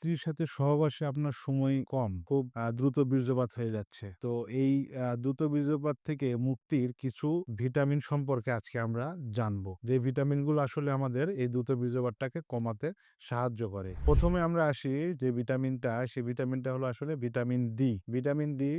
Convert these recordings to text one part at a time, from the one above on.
স্ত্রীর সাথে সহবাসে আপনার সময় কম, খুব দ্রুত বীর্যপাত হয়ে যাচ্ছে। তো এই দ্রুত বীর্যপাত থেকে মুক্তির কিছু ভিটামিন সম্পর্কে আজকে আমরা জানব। যে ভিটামিনগুলো আসলে আমাদের এই দ্রুত বীর্যপাতটাকে কমাতে সাহায্য করে। প্রথমে আমরা আসি যে ভিটামিনটা, সেই ভিটামিনটা হলো আসলে ভিটামিন ডি। ভিটামিন ডি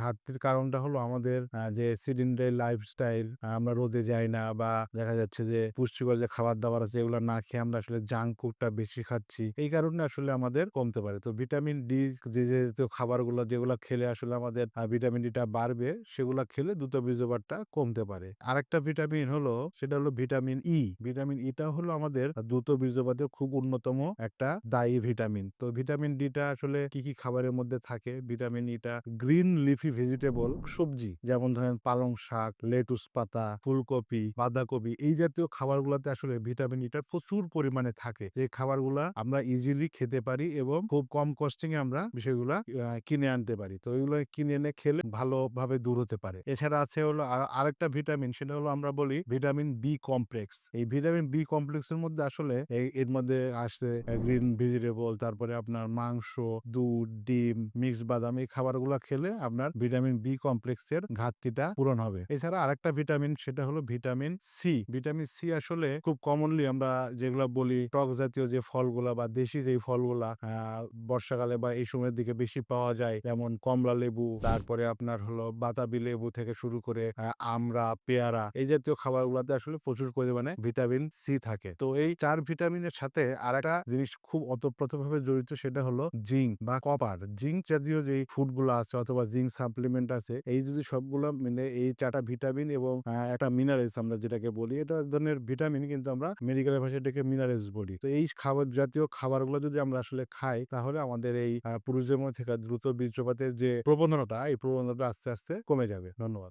ঘাটতির কারণটা হলো আমাদের যে সিলিন্ডার লাইফস্টাইল আমরা রোদে যাই না বা দেখা যাচ্ছে যে পুষ্টিকর যে খাবার দাবার আছে, এগুলো না খেয়ে আমরা আসলে জাঙ্ক ফুডটা বেশি খাচ্ছি। এই কারণে আসলে আমাদের কমতে পারে। তো ভিটামিন ডি যে যে খাবারগুলো যেগুলো খেলে আসলে আমাদের ভিটামিন ডিটা বাড়বে, সেগুলো খেলে দ্রুত বীর্যপাতটা কমতে পারে। আরেকটা ভিটামিন হলো, সেটা হলো ভিটামিন ই ভিটামিন ইটা হলো আমাদের দ্রুত বীর্যপাতে খুব অন্যতম একটা দায়ী ভিটামিন। তো ভিটামিন ডিটা আসলে কি কি খাবারের মধ্যে থাকে? ভিটামিন ইটা গ্রিন লিফি ভেজিটেবল সবজি, যেমন ধরেন পালং শাক, লেটুস পাতা, ফুলকপি, বাঁধাকপি, এই জাতীয় খাবারগুলোতে আসলে ভিটামিন ইটা প্রচুর পরিমাণে থাকে। যে খাবারগুলা আমরা ইজিলি খেতে পারি এবং খুব কম কস্টিং এ আমরা বিষয়গুলো কিনে আনতে পারি। তো এগুলো কিনে এনে খেলে ভালোভাবে দূর হতে পারে। এছাড়া আছে হলো আর- আরেকটা ভিটামিন সেটা হলো আমরা বলি ভিটামিন বি কমপ্লেক্স এই ভিটামিন বি কমপ্লেক্সের মধ্যে আসলে এর মধ্যে আসছে গ্রিন ভেজিটেবল তারপরে আপনার মাংস, দুধ, ডিম মিক্স বাদাম, এই খাবারগুলো খেলে আপনার ভিটামিন বি কমপ্লেক্সের ঘাটতিটা পূরণ হবে। এছাড়া আরেকটা ভিটামিন সেটা হলো ভিটামিন সি ভিটামিন সি আসলে খুব কমনলি আমরা যেগুলো বলি টক জাতীয় যে ফলগুলা বা দেশি যে ফলগুলা বর্ষাকালে বা এই সময়ের দিকে বেশি পাওয়া যায় যেমন কমলা লেবু, তারপরে আপনার হলো বাতাবি লেবু থেকে শুরু করে আমরা পেয়ারা এই জাতীয় খাবারগুলোতে আসলে প্রচুর পরিমাণে ভিটামিন সি থাকে। তো এই চার ভিটামিনের সাথে আর একটা জিনিস খুব অতপ্রতভাবে জড়িত সেটা হলো জিঙ্ক বা কপার। জিঙ্ক জাতীয় যে ফুডগুলো আছে অথবা জিঙ্ক সাপ্লিমেন্ট আছে, এই যদি সবগুলো মিলে এই চারটা ভিটামিন এবং একটা মিনারেলস আমরা যেটাকে বলি, এটা এক ধরনের ভিটামিন কিন্তু আমরা মেডিকেলের ভাষায় এটাকে মিনারেলস বলি। তো এই খাবার জাতীয় খাবারগুলো যদি আমরা আসলে খাই তাহলে আমাদের এই পুরুষদের মধ্যে থাকা দ্রুত বীর্যপাতের যে প্রবন্ধনাটা এই প্রবন্ধনাটা আস্তে আস্তে কমে যাবে। ধন্যবাদ।